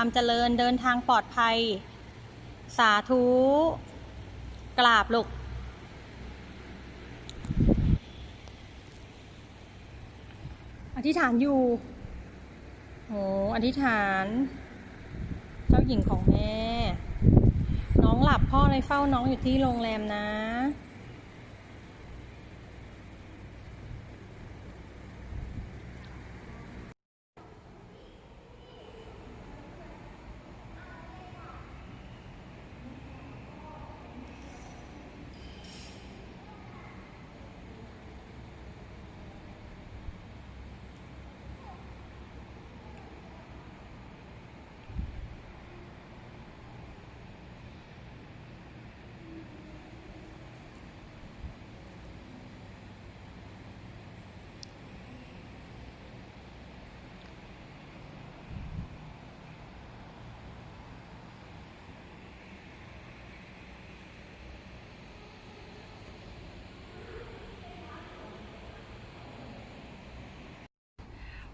ความเจริญเดินทางปลอดภัย สาธุ กราบลูกอธิษฐานอยู่โอ้อธิษฐาน เจ้าหญิงของแม่ น้องหลับพ่อเลยเฝ้าน้องอยู่ที่โรงแรมนะ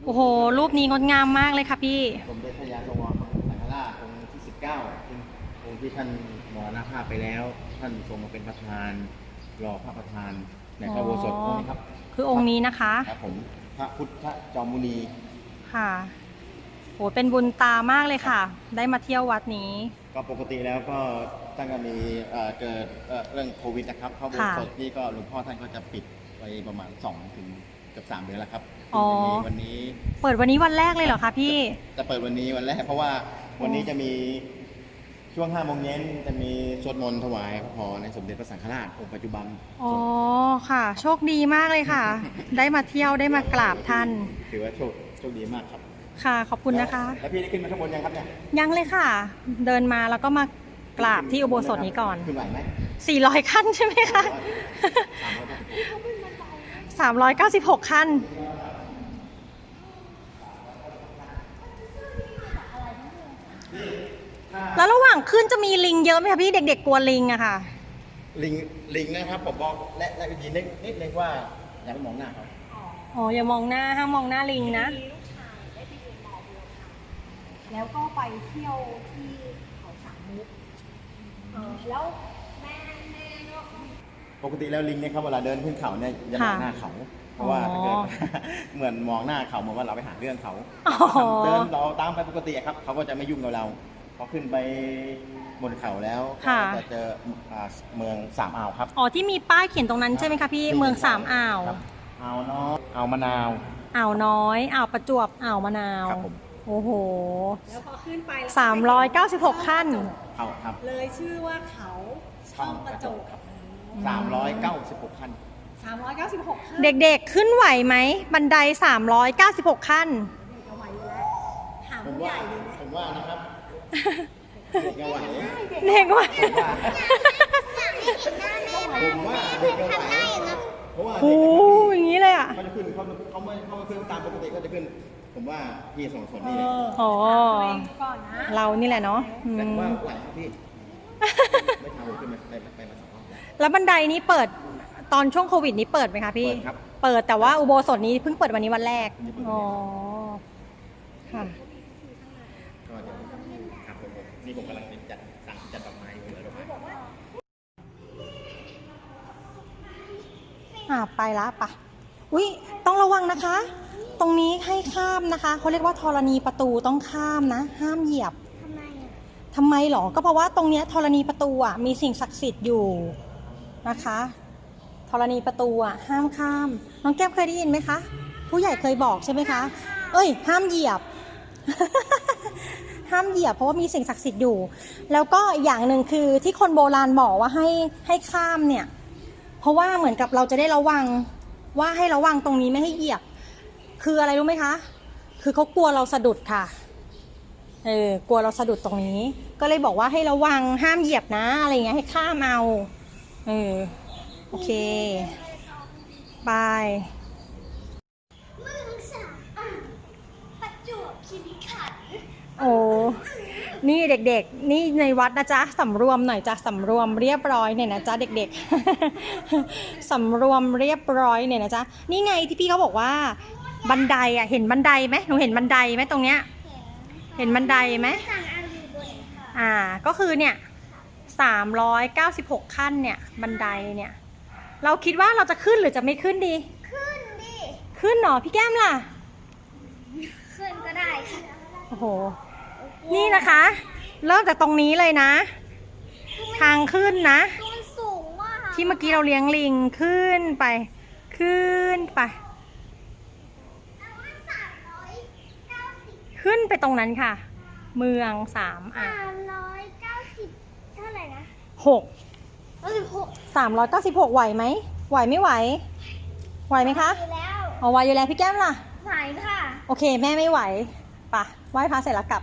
โอ้โห รูปนี้งดงามมากเลยค่ะพี่ สมเด็จพระยาสวรมหาสังฆราชองค์ที่ 19ซึ่งองค์ที่ท่านมรณภาพไปแล้ว ท่านทรงมาเป็นประธานรอพระประธานในพระอุโบสถองค์นี้ครับ คือองค์นี้นะคะ ครับผมพระพุทธจอมมุนีค่ะโหเป็นบุญตามากเลยค่ะ ได้มาเที่ยววัดนี้ ก็ปกติแล้วก็ตั้งแต่มีเอ่อเกิดเอ่อเรื่องโควิดนะครับพระอุโบสถนี่ก็หลวงพ่อท่านก็จะปิดไปประมาณ2ถึงเกือบ3เดือนแล้วครับ อ๋อซึ่งจะมีวันนี้เปิดวันนี้วันแรกเลยเหรอคะพี่ จะเปิดวันนี้วันแรก เพราะว่าวันนี้จะมีช่วง5โมงเย็นจะมีสวดมนต์ถวายพระพรในสมเด็จพระสังฆราชองค์ปัจจุบันอ๋อค่ะ โชคดีมากเลยค่ะ ได้มาเที่ยวได้มากราบท่าน ถือว่าโชคโชคดีมากครับค่ะขอบคุณนะคะ แล้วพี่ได้ขึ้นมาข้างบนยังครับเนี่ยยังเลยค่ะ เดินมาแล้วก็มากราบที่อุโบสถนี้ก่อน ขึ้นไหวไหม400 ขั้นใช่ไหมคะสามร้อยเก้าสิบหก396 ขั้น แล้วระหว่างขึ้นจะมีลิงเยอะไหมคะพี่เด็ก ๆ กลัวลิงอะค่ะ ลิงลิงนะครับผมบอกและและวิธีนิดนิดนึงว่าอย่าไปมองหน้าเขาอ๋ออย่ามองหน้าห้ามมองหน้าลิงนะ มีลูกชายได้ไปเรียนหมอบัวค่ะแล้วก็ไปเที่ยวที่เขาสามมุกเออแล้วแม่แม่ก็ปกติแล้วลิงเนี่ยครับเวลาเดินขึ้นเขาเนี่ยจะมองค่ะหน้าเขา เพราะว่าอ๋อถ้าเกิดเหมือนมองหน้าเขาเหมือนว่าเราไปหาเรื่องเขาอ๋อเดินเราตามไปปกติอะครับเขาก็จะไม่ยุ่งกับเรา พอขึ้นไปบนเขาแล้วก็ค่ะจะเจออ่าเมืองสามอ่าวครับ อ๋อที่มีป้ายเขียนตรงนั้นใช่ไหมคะพี่เมืองสามอ่าวครับ อ่าวน้อยอ่าวมะนาว อ่าวน้อยอ่าวประจวบอ่าวมะนาวครับผม โอ้โห แล้วพอขึ้นไปแล้ว396ขั้น เขาครับ เลยชื่อว่าเขาช่องกระจกสามร้อยเก้าสิบหกขั้น สามร้อยเก้าสิบหกขั้นเด็กๆขึ้นไหวไหมบันได 396 ขั้น เอาไว้อยู่แล้วถามผมผู้ใหว่าญ่ดีไหมผมว่านะครับ เด็กไหวเด็กไหวผมว่าเด็กไหวเพราะว่าโอ้อย่างนี้เลยอะเขาจะขึ้นเขาเขาไม่เขาไม่ขึ้นตามปกติก็จะขึ้น ผมว่าพี่สองคนนี่แหละอ๋อเองก่อนนะเรานี่แหละเนาะแต่ว่าไหวพี่ไม่ทำขึ้นมาไปไปมาสองรอบแล้วแล้วบันไดนี้เปิดตอนช่วงโควิดนี้เปิดไหมคะพี่เปิดครับเปิดแต่ว่าอุโบสถนี้เพิ่งเปิดวันนี้วันแรก อ๋อ ค่ะ ก็เดี๋ยวครับผมผมนี่ผมกำลังจัดสั่งจัดดอกไม้อยู่เลยดอกไม้ อ่าไปละปะอุ้ยต้องระวังนะคะ ตรงนี้ให้ข้ามนะคะเขาเรียกว่าธรณีประตูต้องข้ามนะ ห้ามเหยียบทำไมอะทำไมหรอก็เพราะว่าตรงเนี้ยธรณีประตูอะมีสิ่งศักดิ์สิทธิ์อยู่นะคะธรณีประตูอะห้ามข้าม น้องแก้มเคยได้ยินไหมคะ ผู้ใหญ่เคยบอกใช่ไหมคะ เอ้ย ห้ามเหยียบ ห้ามเหยียบเพราะว่ามีสิ่งศักดิ์สิทธิ์อยู่ แล้วก็อีกอย่างหนึ่งคือที่คนโบราณบอกว่าให้ให้ข้ามเนี่ย เพราะว่าเหมือนกับเราจะได้ระวังว่าให้ระวังตรงนี้ไม่ให้เหยียบ คืออะไรรู้ไหมคะ คือเขากลัวเราสะดุดค่ะ เออกลัวเราสะดุดตรงนี้ ก็เลยบอกว่าให้ระวังห้ามเหยียบนะอะไรเงี้ยให้ข้ามเอาเออโอเคบายเมืองสามอ่างประจวบคีรีขันธ์โอ้ นี่เด็กๆ นี่ในวัดนะจ๊ะสำรวมหน่อยจ้ะสำรวมเรียบร้อยหน่อยนะจ๊ะเด็กๆสำรวมเรียบร้อยหน่อยนะจ๊ะนี่ไงที่พี่เขาบอกว่า บันไดอะเห็นบันไดไหมหนูเห็นบันไดไหมตรงเนี้ย เห็นบันไดไหมสั่งเอาอยู่บนค่ะอ่าก็คือเนี่ยสามร้อยเก้าสิบหกขั้นเนี่ยบันไดเนี่ย เราคิดว่าเราจะขึ้นหรือจะไม่ขึ้นดี ขึ้นดิ ขึ้นเหรอพี่แก้มล่ะ ขึ้นก็ได้ค่ะโอ้โห นี่นะคะ เริ่มจากตรงนี้เลยนะ ทางขึ้นนะตัวมันสูงมากที่เมื่อกี้เราเลี้ยงลิงขึ้นไป ขึ้นไปแต่ว่าสามร้อยเก้าสิบขึ้นไปตรงนั้นค่ะ เมืองสามอะสามร้อยเก้าสิบเท่าไหร่นะหกเอ้ยหกสามร้อยเก้าสิบหกไหวไหม ไหวไม่ไหว ไหวไหมคะอยู่แล้วเอาไหวอยู่แล้วพี่แก้มล่ะ ไหนค่ะ โอเค แม่ไม่ไหวปะไหว้พระเสร็จแล้วกลับ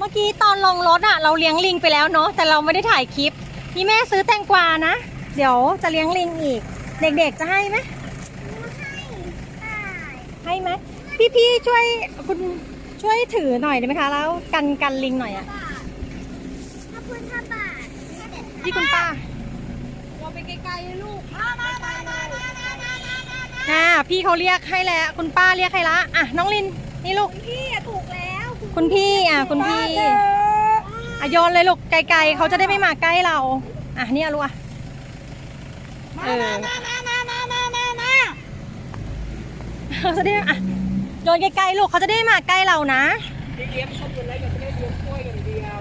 เมื่อกี้ตอนลงรถอะเราเลี้ยงลิงไปแล้วเนาะแต่เราไม่ได้ถ่ายคลิปพี่แม่ซื้อแตงกวานะ เดี๋ยวจะเลี้ยงลิงอีก เด็กๆจะให้ไหมให้ไหมพี่ๆช่วยคุณช่วยถือหน่อยได้ไหมคะ แล้วกันกันลิงหน่อยอะพี่คุณป้าเราไปไกลๆลูกมามามามามามาพี่เขาเรียกให้แล้วคุณป้าเรียกให้ละอะน้องลินนี่ลูกพี่ถูกแล้ว คุณพี่อะคุณพี่อะโยนเลยลูกไกลๆเขาจะได้ไม่มาใกล้เรา อะเนี่ยลูกอะเออมามามามามามามาเขาจะได้อะโยนไกลๆลูกเขาจะได้มาใกล้เรานะเลี้ยงเขาอยู่แล้วยังไม่ได้เลี้ยงกล้วยอย่างเดียว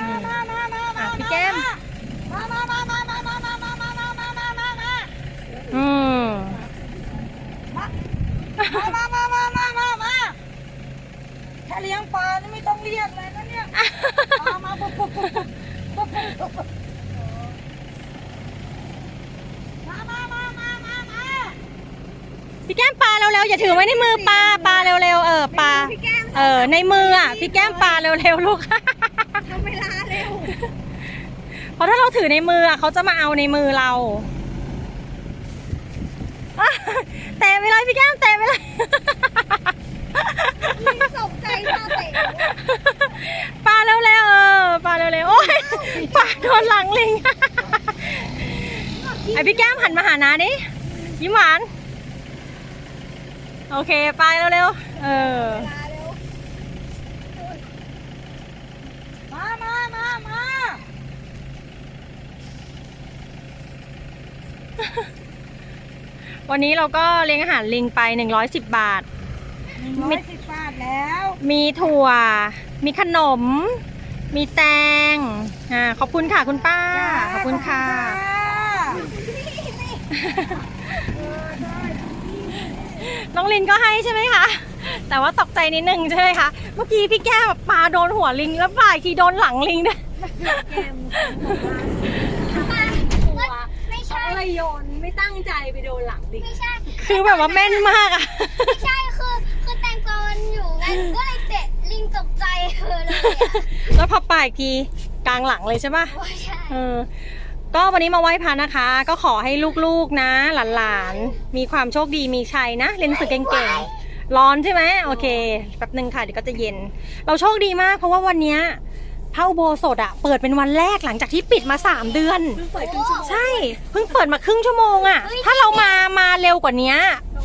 อืมมามามามาอะพี่แก้มมามา มามามามามามามาถ้เลี้ยงปลานี่ไม่ต้องเรียกเลยนะเนี่ย มามาปุ๊บปุ๊บปุ๊บปุ๊บปุ๊บมามามามามามาพี่แก้มปลาเร็วๆอย่าถือไว้ในมือปลาปลาเร็วๆเออปลาเออในมืออะพี่แก้มปลาเร็วๆลูกทำเวลาเร็วเพราะถ้าเราถือในมืออะเขาจะมาเอาในมือเรา เตะไปเลยพี่แก้มเตะไปเลยตกใจตาเตะปลาเร็วๆเออปลาเร็วๆโอ้ยปลาโดนหลังลิงไอพี่แก้มหันมาหานาดิยิ้มหวานโอเคไปเร็วๆเออมามามามา วันนี้เราก็เลี้ยงอาหารลิงไป 110 บาท ร้อยสิบบาทแล้วมีถั่ว มีขนม มีแตงอ่าขอบคุณค่ะคุณป้า ขอบคุณค่ะ น้องลินก็ให้ใช่ไหมคะ แต่ว่าตกใจนิดนึงใช่ไหมคะ เมื่อกี้พี่แก้มปาโดนหัวลิง แล้วป่ายทีโดนหลังลิงด้วยไม่ใช่เลยโยน ไม่ตั้งใจไปโดนหลังดิ ไม่ใช่คือแบบว่าแม่นมากอะ ไม่ใช่คือคือแตงกวามันอยู่ไงก็เลยเตะลิงตกใจเธอเลยอะแล้วพอป่ายอีกทีกลางหลังเลยใช่ปะไม่ใช่เออ ก็วันนี้มาไหว้พระนะคะ ก็ขอให้ลูกๆนะ หลานๆ มีความโชคดีมีชัยนะ เรียนหนังสือเก่งๆ ร้อนใช่ไหมโอเค แป๊บหนึ่งค่ะเดี๋ยวก็จะเย็น เราโชคดีมากเพราะว่าวันเนี้ย พระอุโบสถอะเปิดเป็นวันแรกหลังจากที่ปิดมา 3 เดือน เปิดครึ่งชั่วโมงใช่เพิ่งเปิดมาครึ่งชั่วโมงอะถ้าเรามามาเร็วกว่านี้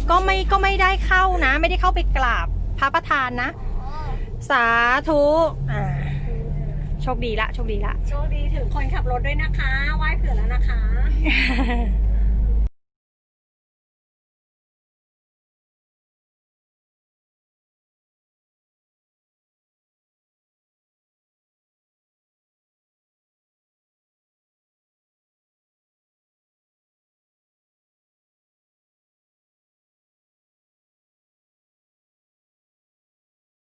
ก็ไม่ก็ไม่ได้เข้านะ ไม่ได้เข้าไปกราบพระประธานนะ สาธุอ่าโชคดีละโชคดีละ โชคดีถึงคนขับรถด้วยนะคะ ไหว้เผื่อแล้วนะคะ